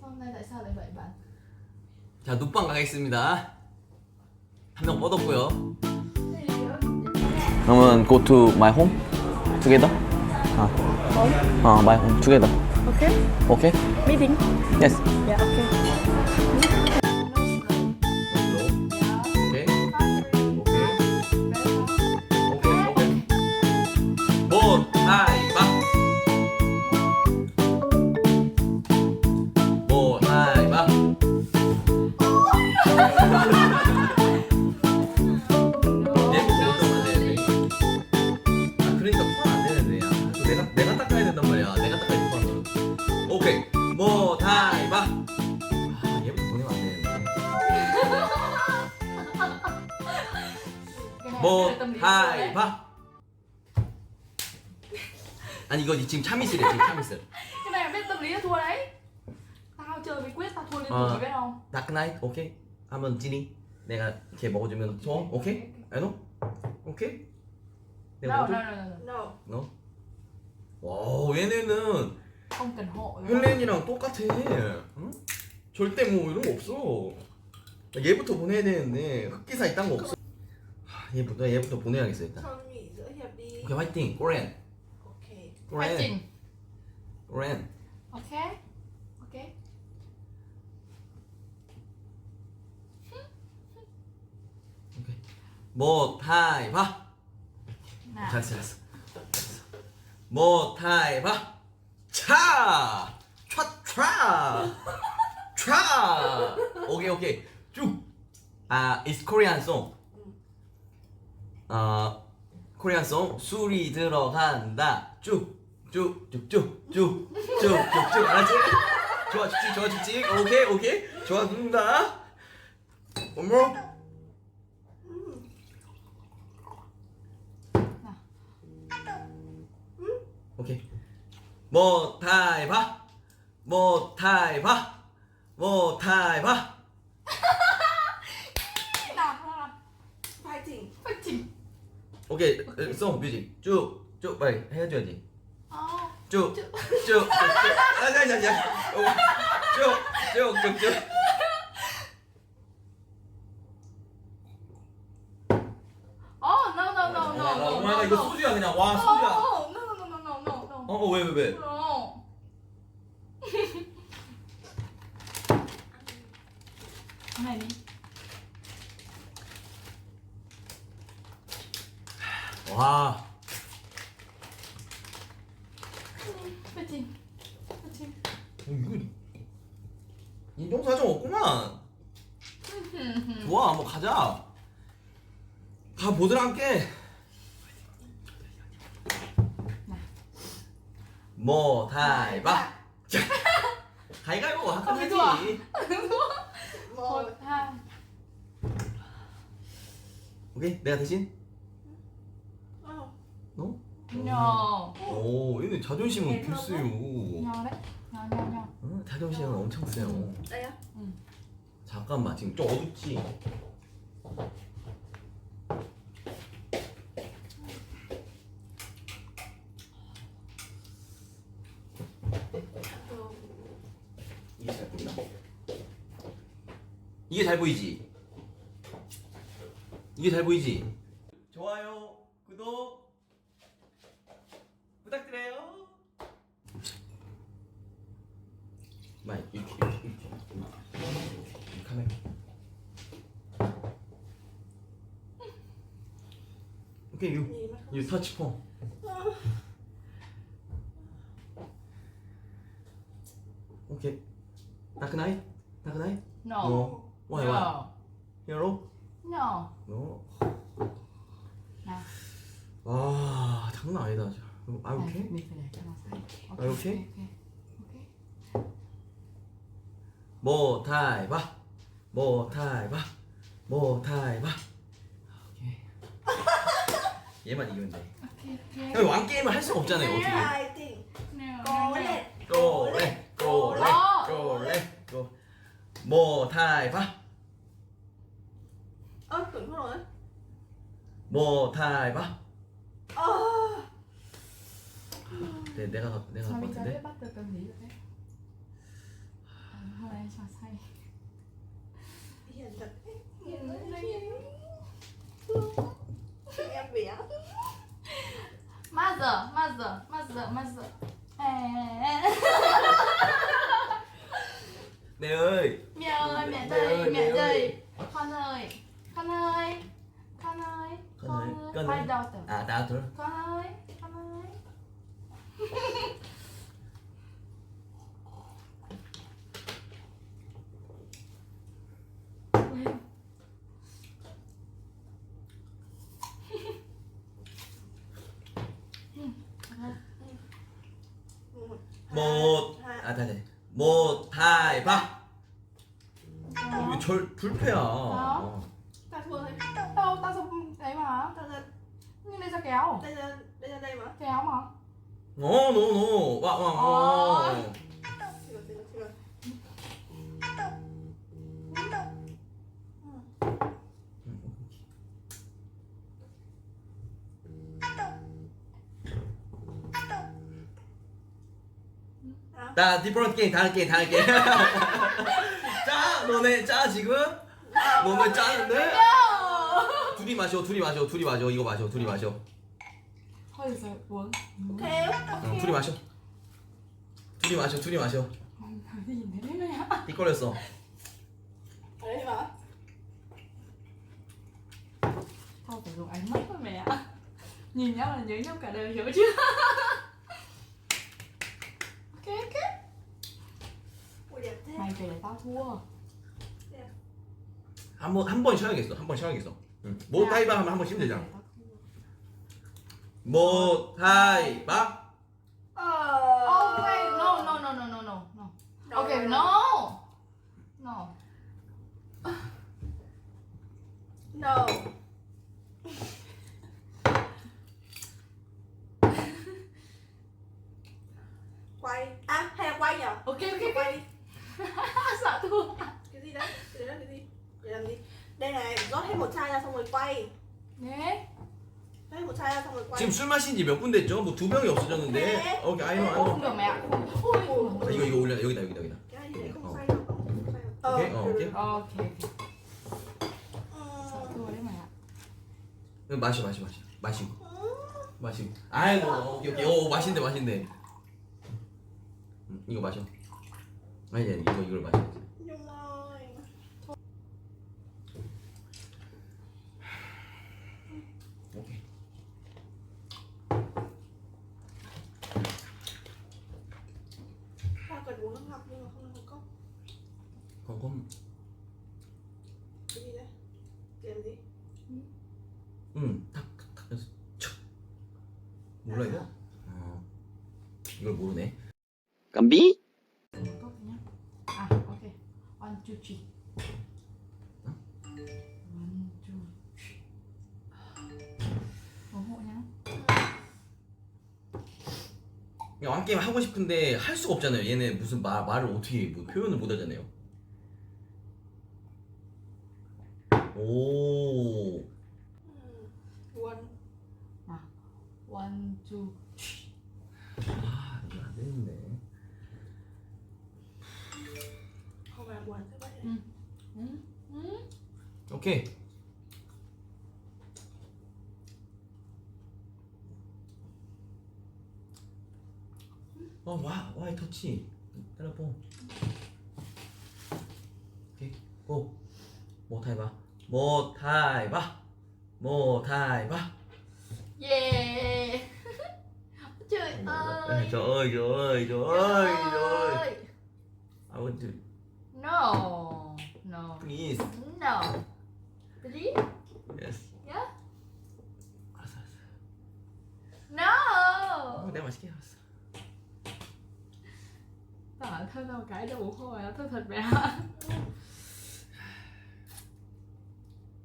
hôm nay tại sao lại vậy bạn? 자 눕방 가겠습니다. 한 명 뻗었고요. 그러면 go to my home together. 아, 어, my home together. Okay. Okay? Meeting. Yes. Yeah, okay. 뭐 là tâm lý của tôi đấy. 하이바. 아니 이거 지금 참이슬이야 지금 참이슬. Cái này là biết tâm lý là thua đấy. Tao chơi với quyết tao thua liên tục Ờ. mày biết không? 다크나이트 오케이 하면 지니 내가 이렇게 먹어주면 좋아 오케이 알노 오케이 내가 No, 먹어줘 no, no, no, no. 너 와, 얘네는 Không cần hộ. 헬렌이랑 똑같아. 응? 절대 뭐 이런 거 없어. 얘부터 보내야 되는데 흑기사 이딴 거 없어. 하, 얘부터 얘부터 보내야겠어 일단. Nghỉ giữa hiệp đi 오케이 화이팅. 꼬렌. Ok 꼬렌. Trình. 꼬렌. Ok. Ok. 뭐 타이바. Nào. 잘했어 잘했어. 잘했어. 뭐 타이바. 차. 촤촤. 촤. 오케이 오케이. 쭉. 아, it's Korean song. 어, 코리안 송 술이 들어간다. 쭉. 쭉, 쭉, 쭉, 쭉, 쭉, 쭉, 쭉, 알았지? 좋아, 죽지, 좋아, 죽지. 오케이, 오케이. 좋아, 죽는다. 어머. 오케이. 뭐 타이바. 뭐 타이바. 뭐 타이바. Nào, nào, nào. Vai chỉnh Phải chỉnh. 오케이. 송 뮤직. 쭉, 쭉 빨리 해줘야지. Ờ. 쭉, 쭉, 쭉, 쭉. 아, 자, 자, 자. 쭉, 쭉, 쭉, 쭉. Oh, no, no, no, no, no, 엄마 no, 이거 no. 소주야 그냥 와 No, 소주야. no, no, no, no, no, no. 어, 어, 왜, 왜, 왜? No. Cái này đi. 와, Phải chỉnh. Phải chỉnh. 어, 이거 인종사정 없구만. 좋아, 뭐 가자. 가 보들 함께. 뭐 다이바. 자, 가위가위보 하면 좋아. 되지. Một, hai. 오케이, 내가 대신. Ờ 너? No. 오, 얘는 자존심은 nho, nho. 어, 자존심은 엄청 세요. Đây á 잠깐만, 지금 좀 어둡지. Ờ 이게 잘 보이나? 이게 잘 보이지? 이게 잘 보이지? 좋아요, 구독 부탁드려요. 마이 이렇게 이렇게 이렇게 이렇게. 카메라. 오케이 터치 폰. 오케이. 다크나잇? 다크나잇? No. 노. 와이 와이. No. 히어로? No. 노. Nào. 와 장난 아니다. 아 오케이. Mình phải để cho nó sai. Ok. Are you okay? Ok. Ok. 뭐 타이바. 뭐 타이바. 뭐 타이바. 오케이. 얘만 이기면 돼. 형 왕 게임을 할 수가 없잖아요. 어떻게? 고래. 고래 고래 고래 고뭐 타이바 아, 모타이바. 뭐, 아, 네 내가 내가 갖고 왔는데. 해봤던 건 이래. 하나의 자사이. 이 맞아 맞아. 에. 네 ơi Kéo mà 어, 노, 노. 와, 와, 와. 어. Lỗi, xin lỗi. À, 나 디퍼런트 게임 다 할게, 다 할게. 짜, 너네 짜, 지금? 너네 짜는데? 둘이 마셔, 둘이 마셔, 둘이 마셔. 이거 마셔, 둘이 마셔. Uống Theo. 어, 둘이 마셔. 둘이 마셔, 둘이 마셔. 띠 걸렸어. Ở đây mà. Thôi phải dùng ánh mắt thôi mẹ Nhìn nhau là nhớ nhau cả đời hiểu chưa Ok ok Ui đẹp thế. Mày về tao thua 한 번, 한 번 쉬어야겠어. 한 번 쉬어야겠어. 응. 뭐 타이바 하면 한 번 쉬면 되잖아. một hai ba okay no, no, no, no, no, no, no. Okay, no. No. No. Quay. À, hay là quay nhở? Okay, okay. Quay đi. Sợ thua. Cái gì đấy? Cái đấy cái gì? Để làm gì? Đây này, rót hết một chai ra xong rồi quay. Đấy. Xong rồi quay 지금 술 마신 지 몇 분 됐죠? 뭐 두 병이 없어졌는데. 네. 오케이, 아이 노, 아이노. được mẹ Ôi 아, 이거, 이거 올려. 여기다, 여기다, 여기다. ờ 오케이, 어, 오케이. mày ạ 응, 마셔, 마셔, 마셔. 마시고. 마시고. 아이고, 오케이, 오케이. 오, 마신대, 마신대. 응, 이거 마셔. 아니, 아니, 이거, 이걸 마셔. หักเรือของมันก็เขาก้ดีเกมงอืม 왕 게임 하고 싶은데 할 수가 없잖아요. 얘네 무슨 말, 말을 어떻게 뭐 표현을 못 하잖아요. 오. buồn One two three 아, 이거 안 되는데. 응? 응? 오케이. 어, 와, 와이 터치. 텔레폰. 오케이. 고. 뭐. 뭐. 뭐 Trời ơi, trời ơi, trời ơi, trời ơi. ơi I want to No No please. No Please Yes. Yeah 알았어, 알았어. No 어, 내가 맛있게 알았어. Tao thân đâu cái đủ thôi Thân thật mẹ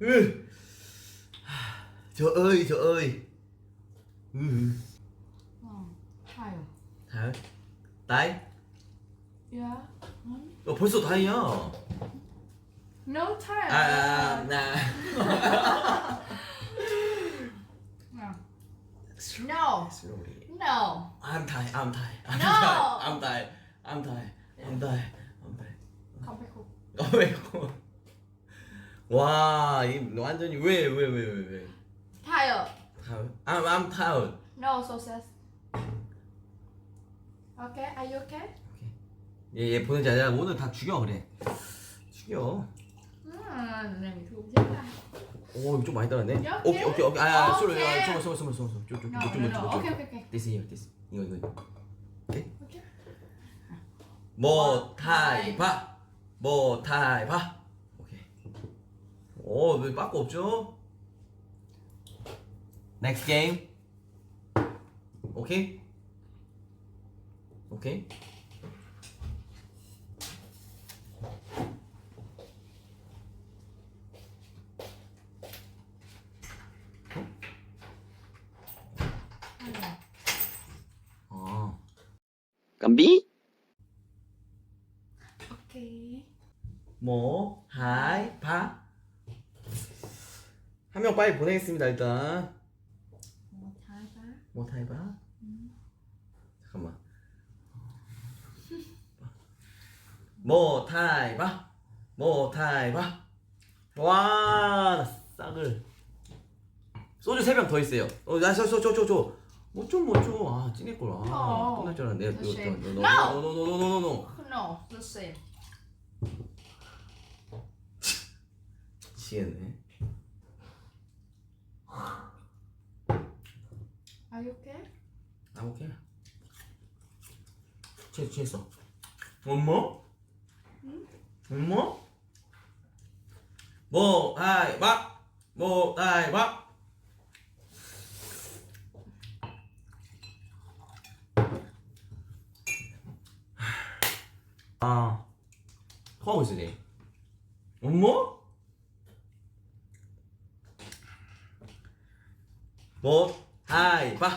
으. Trời ơi, trời ơi. 으. Ờ, Hay à 달. 다이? Yeah 어, 벌써 다이야. No time 아, 아, 나. No No Slowly. No I'm tired. I'm tired. I'm No. tired. I'm tired. I'm tired. I'm 어, 왜 이거? 와, 이 완전히 왜, 왜, 왜, 왜, 왜? Tired tired. I'm, I'm tired. No so sad Okay are you okay? 얘, 얘 보내지 않아. 오늘 다 죽여 그래. 죽여. 음, 오, 이거 좀 많이 따랐네. 이렇게? 오케이, 오케이, 오케이. 아, 아, 쏘리, 오케이. 아, 쏘리, 쏘리, 쏘리, 쏘리, 쏘리. 좀, 좀, 좀, 좀, 좀. 좀. Okay, okay, okay. This here, this. 이거, 이거. Okay. 뭐 모타이바 모타이바 뭐 뭐 오케이. 오왜 빠꾸 없죠? Next game. 오케이. 오케이. 어. 어. 깜비? 뭐 하이 바. 한 명 빨리 보내겠습니다 일단. 뭐 잘봐. 뭐 하이 바. 잠깐만. 뭐 타이 바. 뭐 타이 바. 와, 나 싹을. 소주 세병더 있어요. 어, 나 저, 저, 저, 저, 저. 뭐 좀, 뭐 좀. 아, 찐일 걸. 아, 어. 끝날 줄 알았는데. 너 쉐임. 너, 너, No! 너, 너, 너, 너, 너, 너, 너. No, the same. 지겠네. Are you okay? 아, 오케이. 취했, 취했어. 엄마? 엄마? 뭐, 하이, 바. 뭐, 하이, 바. 아, 토하고 있으니. 엄마? 뭐, 하이, 바.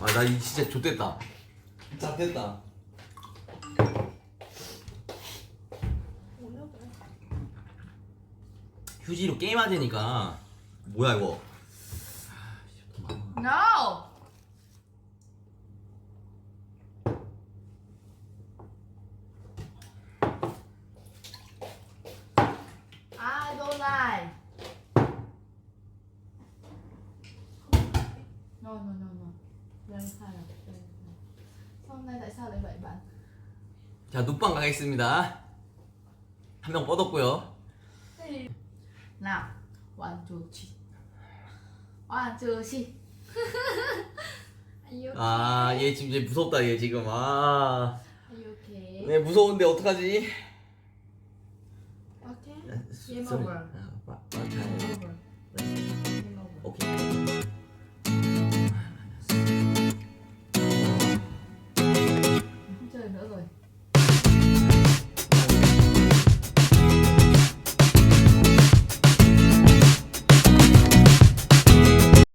아, 나 이 진짜 좆됐다. nước nữa 휴지로 게임하자니까. 뭐야, 이거. No. I don't like. No no no no. Lần sai rồi. lần sai. Sao hôm nay tại sao lại vậy bạn? 자, 눕방 가겠습니다. 한 명 뻗었고요. Nào, one two three. One two three. Are you? 아, 얘 지금 얘 무섭다, 얘 지금. 아. Are you okay? 네, 무서운데 어떡하지? Okay. 아, Game over. 아, 빠- 빠- Game 잘. over. Game over. 오케이. chơi nữa rồi.